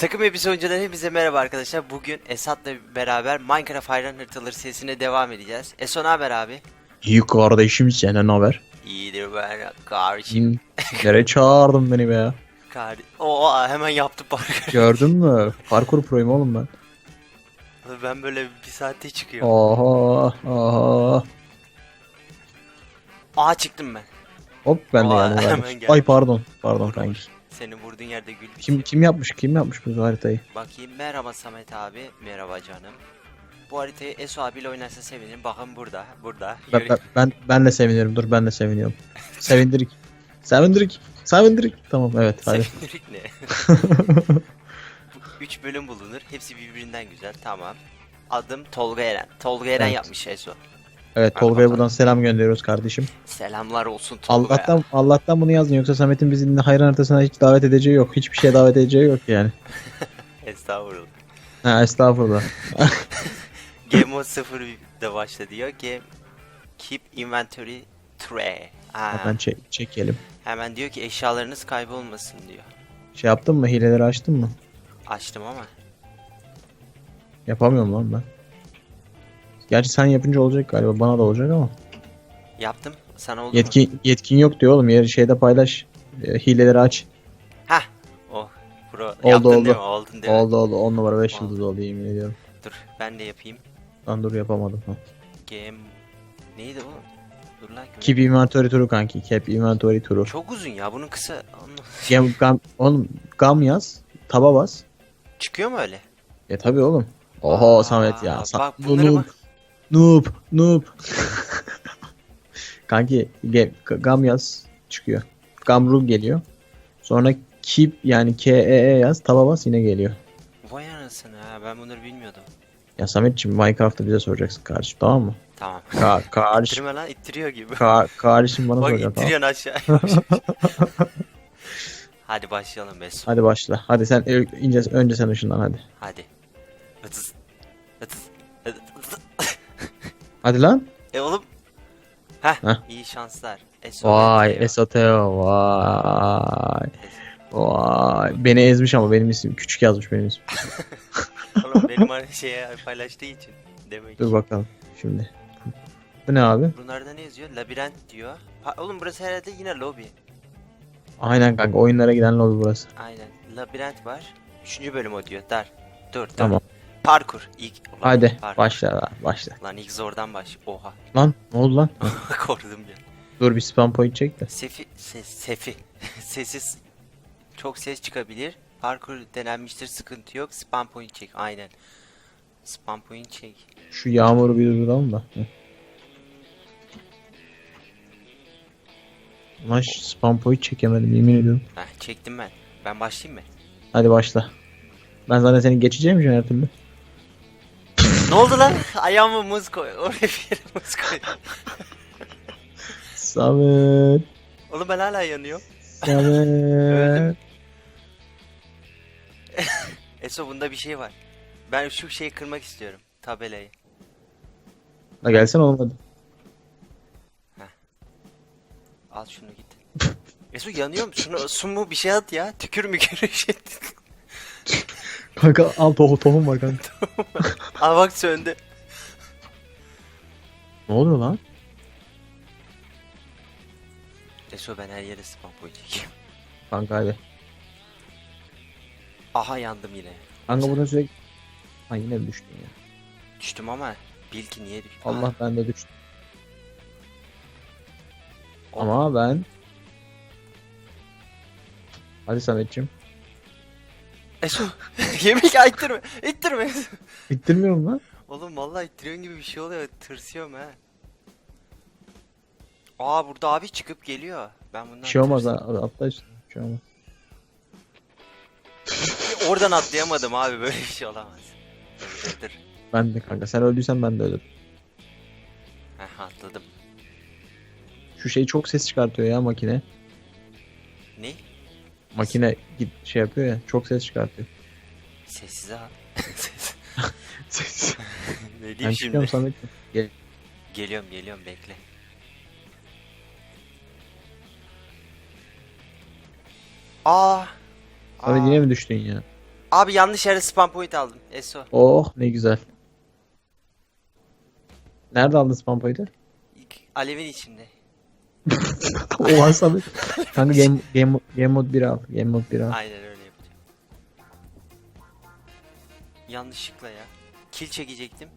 Takım Elbise oyuncuları hepinize merhaba arkadaşlar. Bugün Esat'la beraber Minecraft hayran haritaları serisine devam edeceğiz. Eso haber abi? İyi kardeşim senden haber? İyidir ben kardeşim. Kim? Nereye çağırdın beni be ya? Kardeşim. Oo hemen yaptı parkur. Gördün mü? Parkur proyum oğlum ben. ben böyle bir saatte çıkıyorum. Oha oha. Aa çıktım ben. Hop ben de Aa, geldim. Ay pardon. Pardon kanki. Senin vurduğun yerde gül Kim kim yapmış? Kim yapmış bu haritayı? Bakayım merhaba Samet abi. Merhaba canım. Bu haritayı Eso abiyle oynarsa sevinirim. Bakın burada. Burada. Ben, ben, ben, ben de seviniyorum. Dur ben de seviniyorum. Sevindirik. Sevindirik. Sevindirik. Tamam evet hadi. Sevindirik ne? 3 bölüm bulunur. Hepsi birbirinden güzel. Tamam. Adım Tolga Eren. Tolga Eren Evet. yapmış Eso. Evet Tolga'ya buradan selam gönderiyoruz kardeşim. Selamlar olsun Tolga'ya. Allah'tan Allah'tan bunu yazdın yoksa Samet'in bizi hayran haritasına hiç davet edeceği yok. Hiçbir şeye davet edeceği yok yani. Estağfurullah. Ha estağfurullah. Game mode 0 de başla diyor. Game Keep Inventory Tray. Aa, Hemen çek, çekelim. hemen diyor ki eşyalarınız kaybolmasın diyor. Şey yaptın mı? Hileleri açtın mı? Açtım ama. Yapamıyorum lan ben. Gerçi sen yapınca olacak galiba. Bana da olacak ama. Yaptım. Sana oldu mu? Yetkin, yetkin yok diyor oğlum. Yer şeyde paylaş. E, hileleri aç. Hah. Oh. Pro. Oldu, Yaptın oldu. değil mi? Oldun değil mi? Oldu oldu. 10 numara 5 Oldu. yıldız oldu yemin ediyorum. Dur ben de yapayım. Lan dur yapamadım. Ha. Game... Neydi bu? Dur lan. Keep inventory turu kanki. Keep inventory turu. Çok uzun ya bunun kısa. Gam, gam, oğlum gam yaz. Taba bas. Çıkıyor mu öyle? E tabi oğlum. Oho Aa, Samet ya. Sa- bak Bu bunlara noob. bak. Noob. Noob. Kanki ge- gam yaz çıkıyor. Gam rule geliyor. Sonra keep yani K E E yaz taba bas yine geliyor. Vay anasını ha ben bunları bilmiyordum. Ya Sametciğim Minecraft'ta bize soracaksın kardeşim tamam mı? Tamam. Ka kardeşim, İttirme lan ittiriyor gibi. ka kardeşim bana Bak soracaksın tamam ittiriyorsun aşağı. Hadi başlayalım Mesut. Hadi başla. Hadi sen ö- ince, önce sen ışından hadi. Hadi. Hadi lan. E oğlum. Heh, Heh. iyi şanslar. Eso Vay Meteo. Esoteo vay. Vay. Beni ezmiş ama benim isim küçük yazmış benim ismim. Oğlum benim ar- şeye paylaştığı için. Demek Dur ki. bakalım şimdi. Bu ne abi? Bunlarda ne yazıyor? Labirent diyor. Ha, oğlum burası herhalde yine lobi. Aynen kanka oyunlara giden lobi burası. Aynen. Labirent var. Üçüncü bölüm o diyor. Dar. Dur. dur. Tamam. Parkur. İlk. Ulan, Hadi parkur. başla lan başla. Lan ilk zordan baş. Oha. Lan ne oldu lan? Korktum ya. Dur bir spam point çek de. Sefi, ses, sefi. Sessiz. Çok ses çıkabilir. Parkur denenmiştir sıkıntı yok. Spam point çek. Aynen. Spam point çek. Şu yağmuru bir durduralım da. Hı. Lan şu spam point çekemedim yemin ediyorum. Heh, çektim ben. Ben başlayayım mı? Hadi başla. Ben zaten seni geçeceğim için her türlü. Ne oldu lan? Ayağımı muz koy. Oraya bir yere muz koy. Samet. Oğlum ben hala yanıyorum. Samet. Eso bunda bir şey var. Ben şu şeyi kırmak istiyorum. Tabelayı. La gelsene oğlum hadi. Al şunu git. Eso yanıyorum. Şunu su mu bir şey at ya. Tükür mü şey. Kanka al tohum, tohum var kanka. Al bak söndü. Ne oluyor lan? Eso ben her yere spam çekeyim. Kanka hadi. Aha yandım yine. Kanka burada sürekli... Ha yine düştün ya? Düştüm ama bil ki niye düştüm. Allah ben de düştüm. Aa, Ama ben... Hadi Samet'cim. Eso yemek ya ittirme. İttirme. Bittirmiyorum lan. Oğlum vallahi ittiriyorsun gibi bir şey oluyor. Tırsıyorum ha. Aa burada abi çıkıp geliyor. Ben bundan Bir şey olmaz tırsıyorum. ha. Atla işte. Bir şey olmaz. Oradan atlayamadım abi böyle bir şey olamaz. Dur dur. Ben de kanka. Sen öldüysen ben de ölürüm. Heh atladım. Şu şey çok ses çıkartıyor ya makine. Ne? Makine git şey yapıyor ya. Çok ses çıkartıyor. Sessiz ha. Ses. Ses. ne ben diyeyim çıkıyorum şimdi? Samet'cim. Geliyorum geliyorum bekle. Aa. Samet Aa. yine mi düştün ya? Abi yanlış yere spam point aldım. Eso. Oh ne güzel. Nerede aldın spam point'i? Alevin içinde. Oha Samet. Kanka game, game, game mode 1 al. Game mode 1 al. Aynen öyle yapacağım. Yanlışlıkla ya. Kill çekecektim.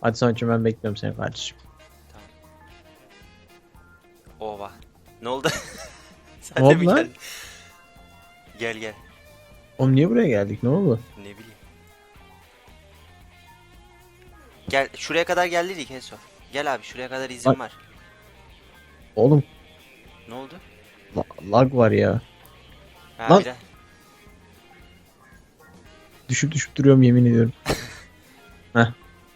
Hadi Samet'cim ben bekliyorum seni kardeşim. Ova. Ne oldu? Sen Ne de oldu mi lan? geldin? Gel gel. Oğlum niye buraya geldik? Ne oldu? Ne bileyim. Gel şuraya kadar geldik Eso. Gel abi şuraya kadar izin Bak. var. Oğlum Ne oldu? la- lag var ya. Ha, Lan. biraz- Düşüp düşüp duruyorum yemin ediyorum. Heh.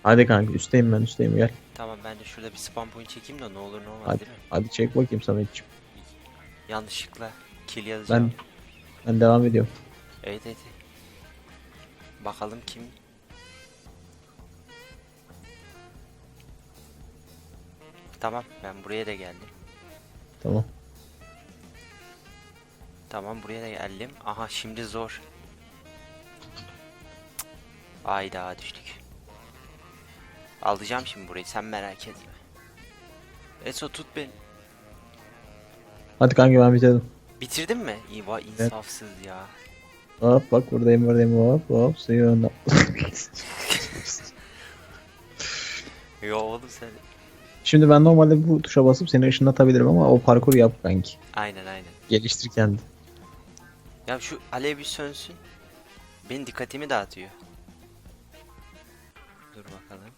Hadi kanka üstteyim ben üstteyim gel. Tamam ben de şurada bir spam point çekeyim de ne olur ne olmaz Hadi, değil mi? hadi çek bakayım Samet'cim. Yanlışlıkla kill yazacağım. Ben ben devam ediyorum. Evet evet. Bakalım kim? Tamam ben buraya da geldim. Tamam. Tamam buraya da geldim. Aha şimdi zor. Ayda düştük. Alacağım şimdi burayı sen merak etme. Eso tut beni. Hadi kanka ben bitirdim. Bitirdin mi? İyi vay insafsız ya. Hop bak buradayım buradayım hop hop suyun önüne. Yo oğlum sen. Şimdi ben normalde bu tuşa basıp seni ışınlatabilirim ama o parkuru yap kanki. Aynen aynen. Geliştir kendini. Ya şu alev bir sönsün. Benim dikkatimi dağıtıyor. Dur bakalım.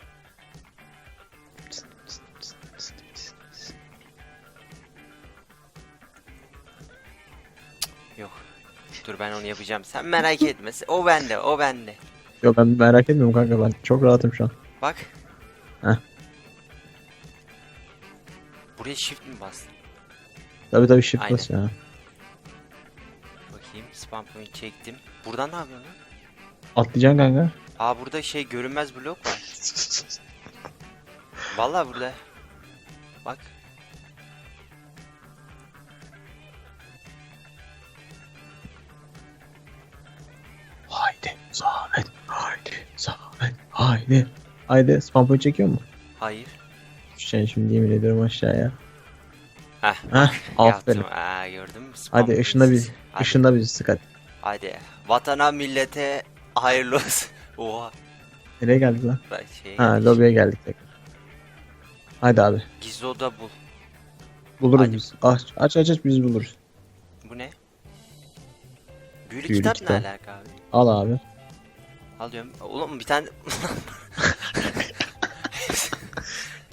Yok. Dur ben onu yapacağım. Sen merak etme. O bende, o bende. Yok ben merak etmiyorum kanka ben çok rahatım şu an. Bak. Heh. Buraya shift mi bastın? Tabi tabi shift Aynen. bas ya. Bakayım. Spam point çektim. Buradan ne yapıyorsun lan? Atlayacaksın kanka. Aa burada şey görünmez blok var. Vallahi burada. Bak. Haydi Samet. Haydi Samet. Haydi. Haydi spam point çekiyor mu? Hayır. Düşeceksin şimdi yemin ediyorum aşağıya. Heh. Heh aferin. Yaptım. Aa gördün mü? Spam Hadi ışında biz. Hadi. Işında bizi sık hadi. Hadi. Vatana millete hayırlı olsun. Oha. Nereye geldik lan? Ben şey Ha lobiye geldik tekrar. Hadi abi. Gizli oda bul. Buluruz Hadi. biz. Aç aç aç aç biz buluruz. Bu ne? Büyülü, Büyülü kitap, kitap. ne alaka abi? Al abi. Alıyorum. Oğlum bir tane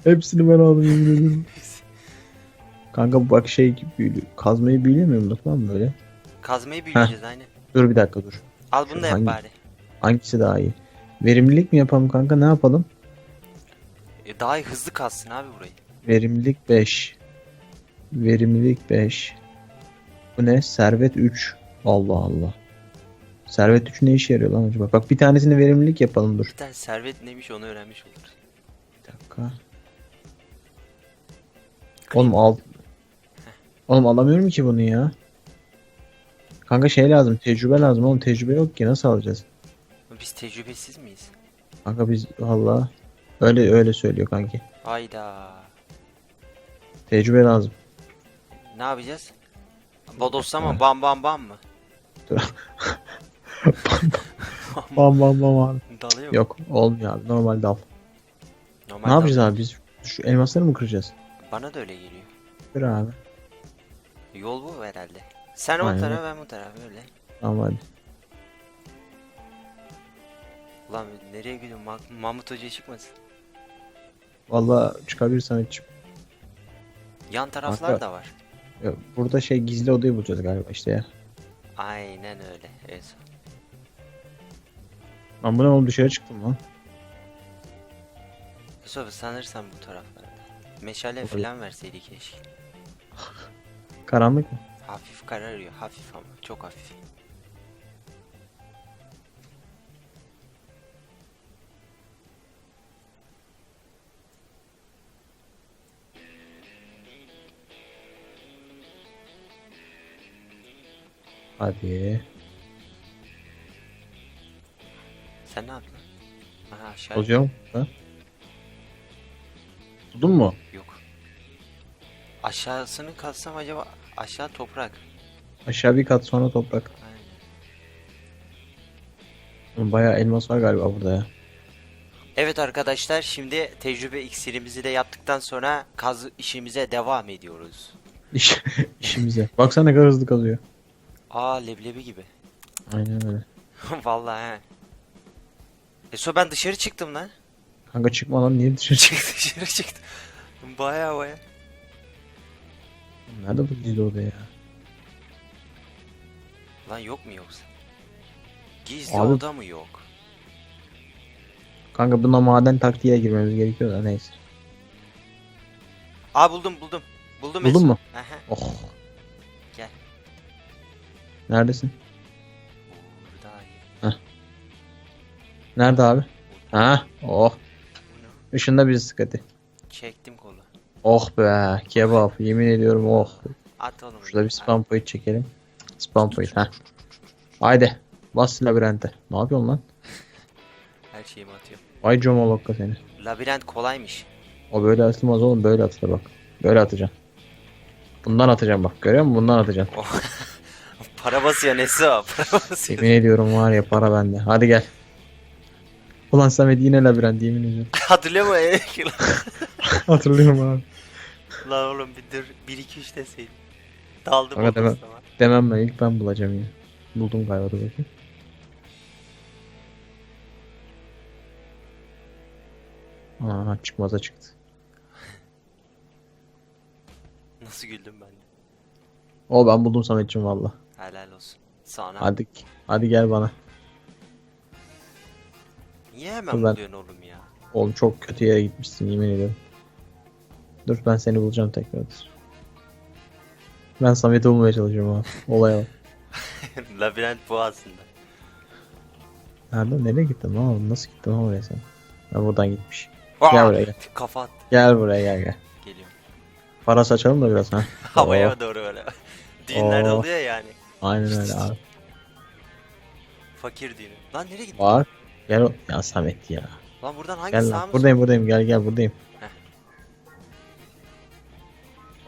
Hepsini ben aldım yemin ederim. Kanka bak şey gibi büyülü. Kazmayı büyülemiyor muyduk lan böyle? kazmayı büyüleyeceğiz aynen. Dur bir dakika dur. Al bunu da yap Hangi- bari. Hangisi daha iyi? Verimlilik mi yapalım kanka ne yapalım? E, daha iyi hızlı kazsın abi burayı. Verimlilik 5. Verimlilik 5. Bu ne? Servet 3. Allah Allah. Servet 3 ne işe yarıyor lan acaba? Bak bir tanesini verimlilik yapalım dur. Bir tane servet neymiş onu öğrenmiş oluruz. Bir dakika. Oğlum al. Oğlum alamıyorum ki bunu ya. Kanka şey lazım, tecrübe lazım oğlum. Tecrübe yok ki nasıl alacağız? Biz tecrübesiz miyiz? Kanka biz valla öyle öyle söylüyor kanki. Hayda. Tecrübe lazım. Ne yapacağız? Bodoslama bam bam bam mı? Bam bam bam abi. Dalıyor mu? Yok olmuyor abi normal dal. Normal ne yapacağız dal- abi biz? Şu elmasları mı kıracağız? Bana da öyle geliyor. Kır abi. Yol bu herhalde. Sen o Aynen. tarafa ben bu tarafa öyle. Tamam hadi. Ulan nereye gidiyorsun? Ma- Mahmut Hoca çıkmasın. Valla çıkabilirsen hiç. Yan taraflar Kanka. da var. Ya, Burada şey gizli odayı bulacağız galiba işte ya. Aynen öyle. Evet. Lan bu ne oğlum dışarı çıktım lan. Yusuf sanırsam bu taraflarda. Meşale falan verseydi keşke. Karanlık mı? Hafif kararıyor. Hafif ama. Çok hafif. Hadi. Sen ne yaptın? Aha aşağı. Mu? Ha? Buldun mu? Yok. Aşağısını kazsam acaba aşağı toprak. Aşağı bir kat sonra toprak. Aynen. Bayağı elmas var galiba burada ya. Evet arkadaşlar şimdi tecrübe iksirimizi de yaptıktan sonra kaz işimize devam ediyoruz. İş, işimize. Baksana ne kadar hızlı kazıyor. Aa leblebi gibi. Aynen öyle. Vallahi he. Eso ben dışarı çıktım lan. Kanka çıkma lan niye dışarı çık? Çık dışarı çıktım. Baya baya. Nerede bu gizli oda ya? Lan yok mu yoksa? Gizli Abi- oda mı yok? Kanka buna maden taktiğiyle girmemiz gerekiyor da neyse. Aa buldum buldum. Buldum Buldun mu? Aha. Oh. Gel. Neredesin? Buradayım. Nerede abi? Ha? Oh. Işında bizi sık hadi. Çektim kolu. Oh be kebap yemin ediyorum oh. At oğlum. Şurada bir spam point çekelim. Spam point ha. Haydi. Bas labirente. Ne yapıyorsun lan? Her şeyimi atıyorum. Vay comolokka seni. Labirent kolaymış. O böyle atılmaz oğlum böyle atılır bak. Böyle atacaksın. Bundan atacağım bak görüyor musun? Bundan atacaksın. Oh. Para basıyor Neso. Para basıyor. Yemin ediyorum var ya para bende. Hadi gel. Ulan Samet yine labirent yemin ediyorum. Hatırlıyor musun? Hatırlıyorum abi. Lan oğlum bir dur 1 2 3 deseydin. Daldım Aga o demem. zaman. Demem ben ilk ben bulacağım yine. Buldum galiba dur bakayım. Aa çıkmaza çıktı. Nasıl güldüm ben de. O ben buldum Samet'ciğim valla. Helal olsun. Sana. Hadi hadi gel bana. Niye hemen Ben- buluyorsun oğlum ya? Oğlum çok kötü yere gitmişsin yemin ediyorum. Dur ben seni bulacağım tekrar. Ben Samet'i bulmaya çalışıyorum abi. Olaya bak. Labirent bu aslında. Nerede? Nereye gittin lan oğlum? Nasıl gittin oraya sen? Ben buradan gitmiş. Aa! buraya, gel. Kafa attı. Gel buraya gel gel. Geliyorum. Para saçalım da biraz ha. Havaya doğru öyle. Düğünlerde Oo. oluyor yani. Aynen öyle abi. Fakir düğünü. Lan nereye gittin? Bak. Gel o. Ya Samet ya. Lan buradan hangi Gel sağ lan. mı? Buradayım buradayım. Gel gel buradayım.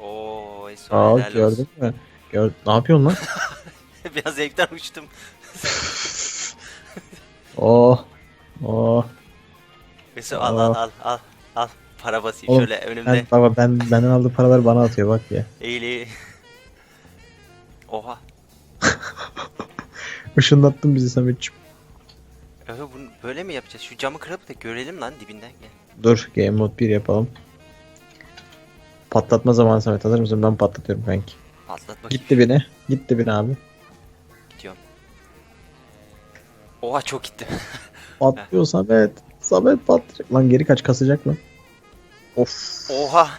Oo, Eso Aa helal gördün mü? Gör ne yapıyorsun lan? Biraz zevkten uçtum. Oh. Oh. Eso al al Aa. al al. Al. Para basayım Oğlum, şöyle önümde. Ben, baba ben benden aldığı paraları bana atıyor bak ya. Eğil eğil. Oha. Işınlattın bizi. Öyle bunu böyle mi yapacağız? Şu camı kırıp da görelim lan dibinden gel. Dur Game Mode 1 yapalım. Patlatma zamanı Samet hazır mısın? Ben patlatıyorum kanki. Patlat bakayım. Gitti beni. Gitti beni abi. Gidiyorum. Oha çok gitti. Patlıyor Samet. Samet patlayacak. Lan geri kaç kasacak lan. Of. Oha.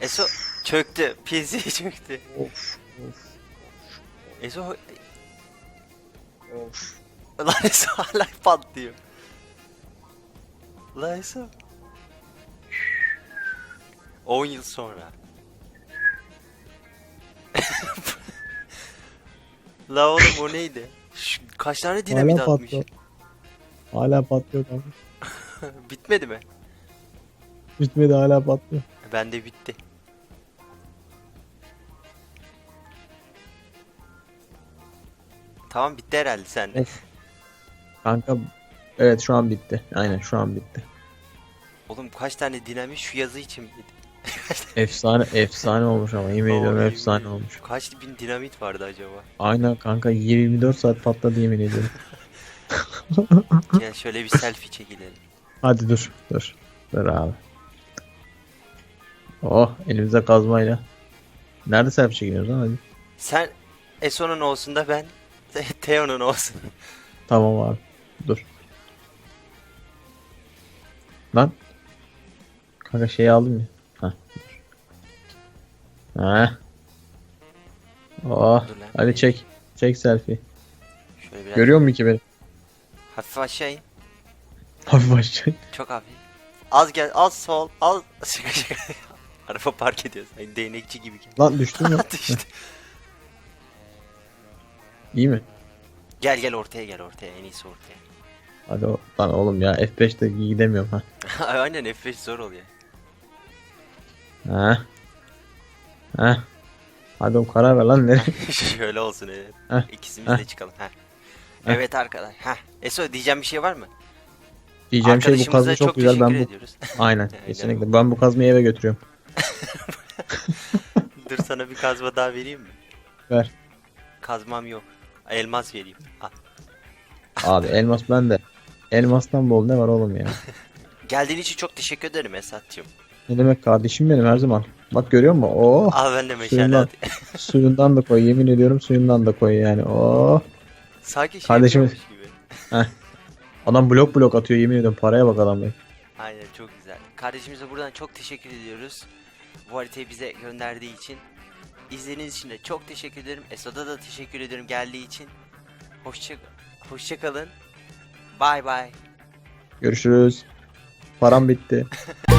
Eso çöktü. PC çöktü. Of. Eso Of. Lan Eso hala patlıyor. Lan Eso. 10 yıl sonra. La oğlum o neydi? Şu, kaç tane dinamit Hala atmış? patlıyor. Hala patlıyor abi. Bitmedi mi? Bitmedi hala patlıyor. Bende bitti. Tamam bitti herhalde sende. Of. Kanka evet şu an bitti. Aynen şu an bitti. Oğlum kaç tane dinamit şu yazı için bitti. Efsane efsane olmuş ama yemin ediyorum Vallahi efsane yemin olmuş. Kaç bin dinamit vardı acaba? Aynen kanka 24 saat patladı yemin ediyorum. Gel şöyle bir selfie çekilelim. Hadi dur dur. Dur abi. Oh elimize kazmayla. Nerede selfie çekiniyoruz lan hadi. Sen Eso'nun olsun da ben Teo'nun olsun. Tamam abi. Dur. Lan. Kanka şeyi aldım ya. Hah. dur. Heh. Oh. Dur lan. Hadi çek. Çek selfie. Şöyle biraz Görüyor musun ki beni? hafif aşağı in. Hafif aşağı. Çok hafif. Az gel, az sol, az... Şaka şaka. Araba park ediyoruz. Ay, değnekçi gibi. Lan düştün mü? işte. İyi mi? Gel gel ortaya gel ortaya en iyisi ortaya. Hadi o, lan oğlum ya F5'te gidemiyorum ha. Aynen F5 zor oluyor. Ha. Ha. Hadi o karar ver lan nereye? Şöyle olsun evet. Heh, İkisimiz de heh. çıkalım. Heh. Evet arkadaş. Heh. Eso diyeceğim bir şey var mı? Diyeceğim şey bu Arkadaşımıza kazma çok güzel ben teşekkür bu ediyoruz. aynen kesinlikle ben bu kazmayı eve götürüyorum. Dur sana bir kazma daha vereyim mi? Ver. Kazmam yok. Elmas vereyim. Al. Abi elmas bende. Elmastan bol ne var oğlum ya? Geldiğin için çok teşekkür ederim Esat'cığım. Ne demek kardeşim benim her zaman. Bak görüyor musun? Oh Al ben de meşale Suyundan. suyundan da koy yemin ediyorum suyundan da koy yani. Oh. Sanki şey Kardeşim- gibi. Adam blok blok atıyor yemin ediyorum paraya bak adam bak. Aynen çok güzel. Kardeşimize buradan çok teşekkür ediyoruz. Bu haritayı bize gönderdiği için. İzlediğiniz için de çok teşekkür ederim. Eso'da da teşekkür ederim geldiği için. Hoşça hoşça kalın. Bye bye. Görüşürüz. Param bitti.